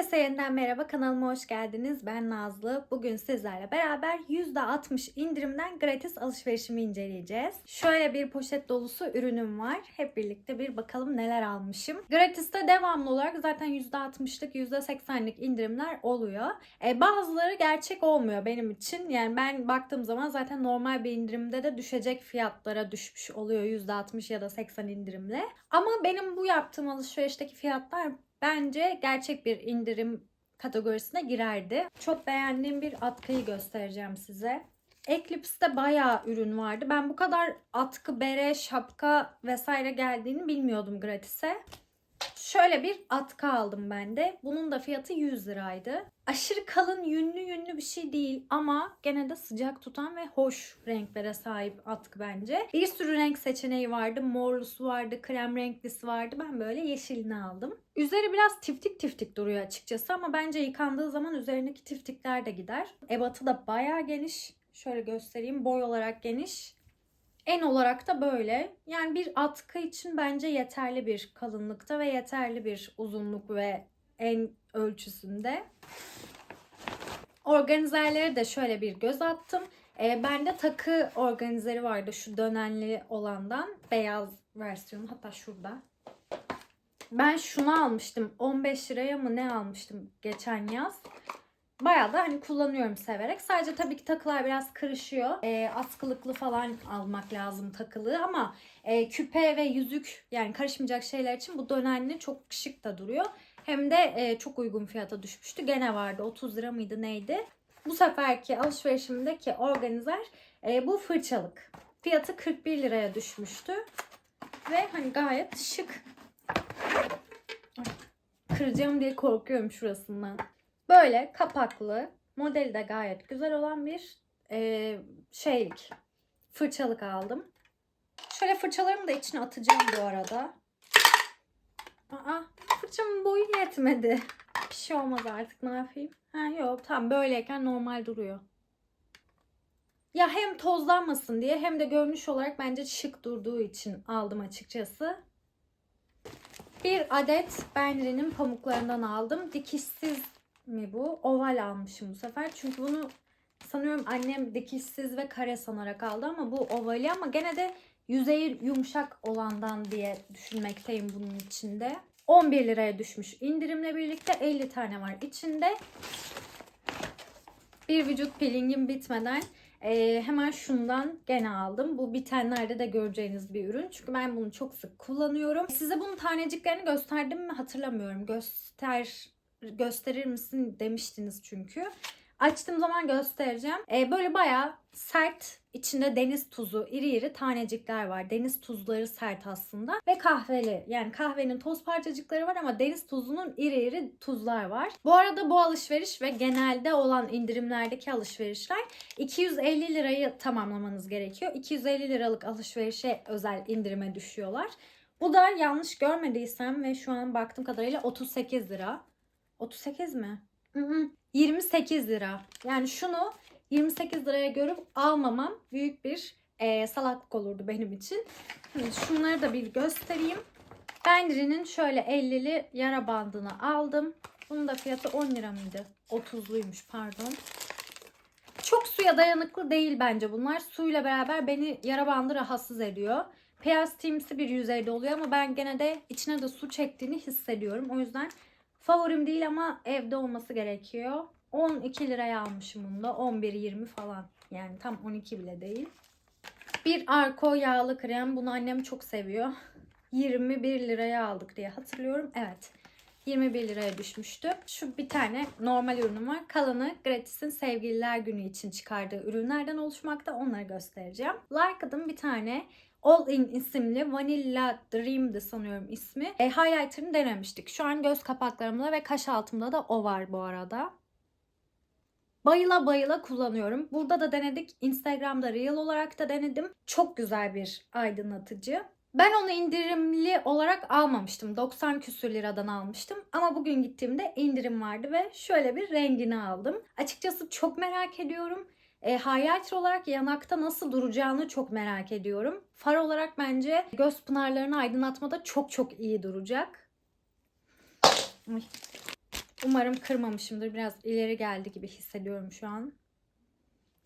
Herkese yeniden merhaba kanalıma hoş geldiniz. Ben Nazlı. Bugün sizlerle beraber %60 indirimden gratis alışverişimi inceleyeceğiz. Şöyle bir poşet dolusu ürünüm var. Hep birlikte bir bakalım neler almışım. Gratis'te devamlı olarak zaten %60'lık %80'lik indirimler oluyor. E, bazıları gerçek olmuyor benim için. Yani ben baktığım zaman zaten normal bir indirimde de düşecek fiyatlara düşmüş oluyor %60 ya da 80 indirimle. Ama benim bu yaptığım alışverişteki fiyatlar bence gerçek bir indirim kategorisine girerdi. Çok beğendiğim bir atkıyı göstereceğim size. Eclipse'de bayağı ürün vardı. Ben bu kadar atkı, bere, şapka vesaire geldiğini bilmiyordum gratis'e. Şöyle bir atkı aldım ben de. Bunun da fiyatı 100 liraydı. Aşırı kalın yünlü yünlü bir şey değil ama gene de sıcak tutan ve hoş renklere sahip atkı bence. Bir sürü renk seçeneği vardı. Morlusu vardı, krem renklisi vardı. Ben böyle yeşilini aldım. Üzeri biraz tiftik tiftik duruyor açıkçası ama bence yıkandığı zaman üzerindeki tiftikler de gider. Ebatı da bayağı geniş. Şöyle göstereyim. Boy olarak geniş. En olarak da böyle. Yani bir atkı için bence yeterli bir kalınlıkta ve yeterli bir uzunluk ve en ölçüsünde. Organizerlere de şöyle bir göz attım. E, bende takı organizeri vardı şu dönenli olandan. Beyaz versiyonu hatta şurada. Ben şunu almıştım. 15 liraya mı ne almıştım geçen yaz. Bayağı da hani kullanıyorum severek. Sadece tabii ki takılar biraz kırışıyor. E, askılıklı falan almak lazım takılı ama e, küpe ve yüzük yani karışmayacak şeyler için bu dönenli çok şık da duruyor. Hem de e, çok uygun fiyata düşmüştü. Gene vardı 30 lira mıydı neydi. Bu seferki alışverişimdeki organizer e, bu fırçalık. Fiyatı 41 liraya düşmüştü. Ve hani gayet şık. Kıracağım diye korkuyorum şurasından. Böyle kapaklı, modeli de gayet güzel olan bir e, şeylik, fırçalık aldım. Şöyle fırçalarımı da içine atacağım bu arada. Aa, fırçamın boyu yetmedi. Bir şey olmaz artık ne yapayım? Ha yok tamam böyleyken normal duruyor. Ya hem tozlanmasın diye hem de görünüş olarak bence şık durduğu için aldım açıkçası. Bir adet Benri'nin pamuklarından aldım. Dikişsiz mi bu? Oval almışım bu sefer. Çünkü bunu sanıyorum annem dikişsiz ve kare sanarak aldı ama bu ovali ama gene de yüzeyi yumuşak olandan diye düşünmekteyim bunun içinde. 11 liraya düşmüş indirimle birlikte 50 tane var içinde. Bir vücut peelingim bitmeden e, hemen şundan gene aldım. Bu bitenlerde de göreceğiniz bir ürün. Çünkü ben bunu çok sık kullanıyorum. Size bunun taneciklerini gösterdim mi hatırlamıyorum. Göster gösterir misin demiştiniz çünkü. Açtığım zaman göstereceğim. Ee, böyle bayağı sert içinde deniz tuzu iri iri tanecikler var. Deniz tuzları sert aslında ve kahveli. Yani kahvenin toz parçacıkları var ama deniz tuzunun iri iri tuzlar var. Bu arada bu alışveriş ve genelde olan indirimlerdeki alışverişler 250 lirayı tamamlamanız gerekiyor. 250 liralık alışverişe özel indirime düşüyorlar. Bu da yanlış görmediysem ve şu an baktığım kadarıyla 38 lira. 38 mi? Hı hı. 28 lira. Yani şunu 28 liraya görüp almamam büyük bir e, salaklık olurdu benim için. Şimdi şunları da bir göstereyim. Benri'nin şöyle 50'li yara bandını aldım. Bunun da fiyatı 10 lira mıydı? 30'luymuş pardon. Çok suya dayanıklı değil bence bunlar. Suyla beraber beni yara bandı rahatsız ediyor. Plastimsi bir yüzeyde oluyor ama ben gene de içine de su çektiğini hissediyorum. O yüzden Favorim değil ama evde olması gerekiyor. 12 liraya almışım bunu da. 11-20 falan. Yani tam 12 bile değil. Bir Arko yağlı krem. Bunu annem çok seviyor. 21 liraya aldık diye hatırlıyorum. Evet. 21 liraya düşmüştü. Şu bir tane normal ürünüm var. Kalanı Gratis'in sevgililer günü için çıkardığı ürünlerden oluşmakta. Onları göstereceğim. Like'ın bir tane All In isimli Vanilla Dream'di sanıyorum ismi. E, highlighter'ını denemiştik. Şu an göz kapaklarımda ve kaş altımda da o var bu arada. Bayıla bayıla kullanıyorum. Burada da denedik. Instagram'da Reel olarak da denedim. Çok güzel bir aydınlatıcı. Ben onu indirimli olarak almamıştım. 90 küsür liradan almıştım. Ama bugün gittiğimde indirim vardı ve şöyle bir rengini aldım. Açıkçası çok merak ediyorum. E, highlighter olarak yanakta nasıl duracağını çok merak ediyorum. Far olarak bence göz pınarlarını aydınlatmada çok çok iyi duracak. Umarım kırmamışımdır. Biraz ileri geldi gibi hissediyorum şu an.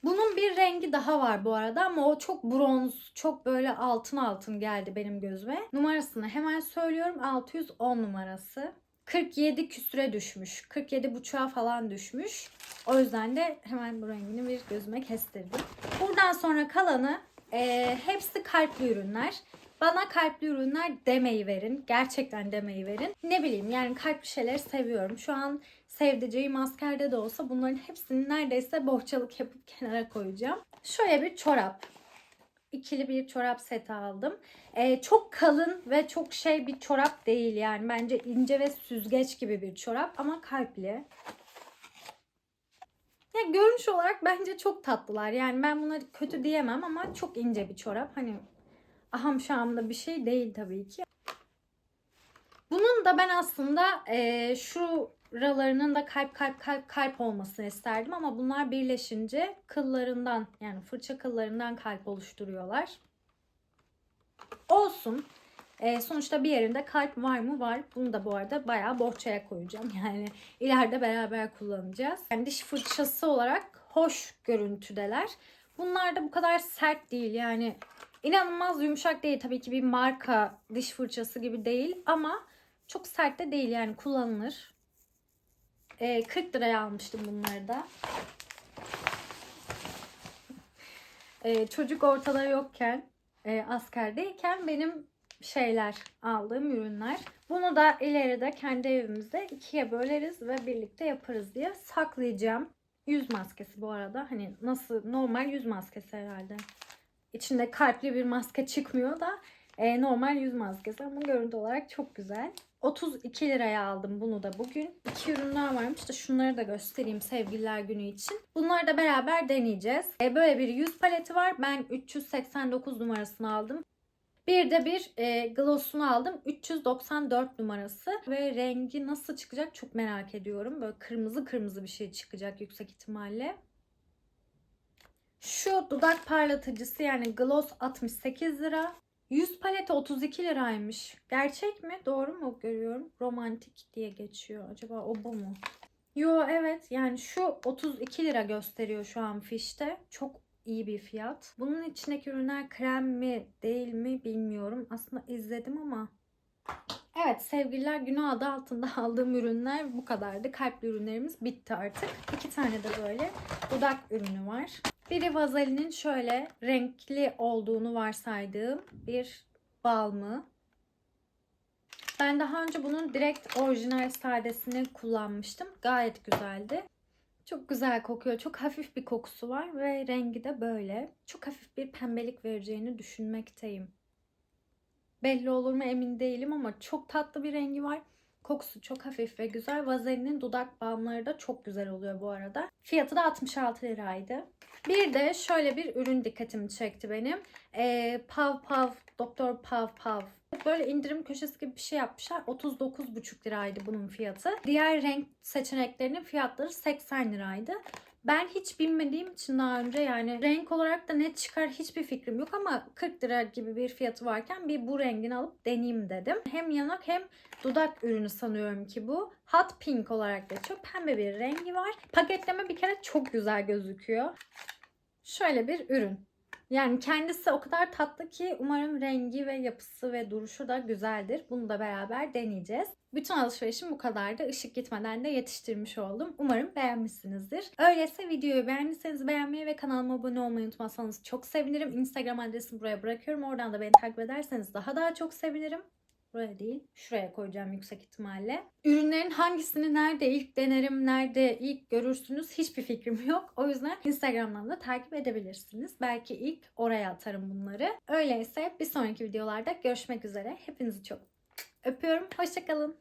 Bunun bir rengi daha var bu arada ama o çok bronz, çok böyle altın altın geldi benim gözüme. Numarasını hemen söylüyorum. 610 numarası. 47 küsüre düşmüş. 47 buçuğa falan düşmüş. O yüzden de hemen bu rengini bir gözüme kestirdim. Buradan sonra kalanı e, hepsi kalpli ürünler. Bana kalpli ürünler demeyi verin. Gerçekten demeyi verin. Ne bileyim yani kalpli şeyleri seviyorum. Şu an sevdiceğim askerde de olsa bunların hepsini neredeyse bohçalık yapıp kenara koyacağım. Şöyle bir çorap. İkili bir çorap seti aldım. Ee, çok kalın ve çok şey bir çorap değil yani. Bence ince ve süzgeç gibi bir çorap ama kalpli. Ya görünüş olarak bence çok tatlılar. Yani ben bunları kötü diyemem ama çok ince bir çorap. Hani aham şamda bir şey değil tabii ki. Bunun da ben aslında e, şuralarının da kalp kalp kalp kalp olmasını isterdim ama bunlar birleşince kıllarından yani fırça kıllarından kalp oluşturuyorlar. Olsun. E, sonuçta bir yerinde kalp var mı? Var. Bunu da bu arada bayağı bohçaya koyacağım. Yani ileride beraber kullanacağız. Yani diş fırçası olarak hoş görüntüdeler. Bunlar da bu kadar sert değil. Yani inanılmaz yumuşak değil. Tabii ki bir marka diş fırçası gibi değil ama çok sert de değil yani kullanılır. E, 40 liraya almıştım bunları da. E, çocuk ortada yokken, e, askerdeyken benim şeyler aldığım ürünler. Bunu da ileride kendi evimizde ikiye böleriz ve birlikte yaparız diye saklayacağım. Yüz maskesi bu arada. Hani nasıl normal yüz maskesi herhalde. İçinde kalpli bir maske çıkmıyor da e, normal yüz maskesi ama görüntü olarak çok güzel. 32 liraya aldım bunu da bugün. İki ürünler varmış da şunları da göstereyim sevgililer günü için. Bunları da beraber deneyeceğiz. E, böyle bir yüz paleti var. Ben 389 numarasını aldım. Bir de bir e, gloss'unu aldım. 394 numarası. Ve rengi nasıl çıkacak çok merak ediyorum. Böyle kırmızı kırmızı bir şey çıkacak yüksek ihtimalle. Şu dudak parlatıcısı yani gloss 68 lira. Yüz paleti 32 liraymış. Gerçek mi? Doğru mu görüyorum? Romantik diye geçiyor. Acaba o bu mu? Yo evet yani şu 32 lira gösteriyor şu an fişte. Çok iyi bir fiyat. Bunun içindeki ürünler krem mi değil mi bilmiyorum. Aslında izledim ama Evet sevgililer günü adı altında aldığım ürünler bu kadardı. Kalpli ürünlerimiz bitti artık. İki tane de böyle dudak ürünü var. Biri Vazelinin şöyle renkli olduğunu varsaydığım bir balmı. Ben daha önce bunun direkt orijinal sadesini kullanmıştım. Gayet güzeldi. Çok güzel kokuyor. Çok hafif bir kokusu var ve rengi de böyle. Çok hafif bir pembelik vereceğini düşünmekteyim. Belli olur mu emin değilim ama çok tatlı bir rengi var. Kokusu çok hafif ve güzel. Vazelinin dudak balmları da çok güzel oluyor bu arada. Fiyatı da 66 liraydı. Bir de şöyle bir ürün dikkatimi çekti benim. Ee, Pav Pav, Doktor Pav Pav. Böyle indirim köşesi gibi bir şey yapmışlar. 39,5 liraydı bunun fiyatı. Diğer renk seçeneklerinin fiyatları 80 liraydı. Ben hiç bilmediğim için daha önce yani renk olarak da net çıkar hiçbir fikrim yok ama 40 lira gibi bir fiyatı varken bir bu rengini alıp deneyeyim dedim. Hem yanak hem dudak ürünü sanıyorum ki bu. Hot pink olarak geçiyor. Pembe bir rengi var. Paketleme bir kere çok güzel gözüküyor. Şöyle bir ürün. Yani kendisi o kadar tatlı ki umarım rengi ve yapısı ve duruşu da güzeldir. Bunu da beraber deneyeceğiz. Bütün alışverişim bu kadardı. Işık gitmeden de yetiştirmiş oldum. Umarım beğenmişsinizdir. Öyleyse videoyu beğendiyseniz beğenmeyi ve kanalıma abone olmayı unutmazsanız çok sevinirim. Instagram adresimi buraya bırakıyorum. Oradan da beni takip ederseniz daha daha çok sevinirim. Buraya değil. Şuraya koyacağım yüksek ihtimalle. Ürünlerin hangisini nerede ilk denerim, nerede ilk görürsünüz hiçbir fikrim yok. O yüzden Instagram'dan da takip edebilirsiniz. Belki ilk oraya atarım bunları. Öyleyse bir sonraki videolarda görüşmek üzere. Hepinizi çok öpüyorum. Hoşçakalın.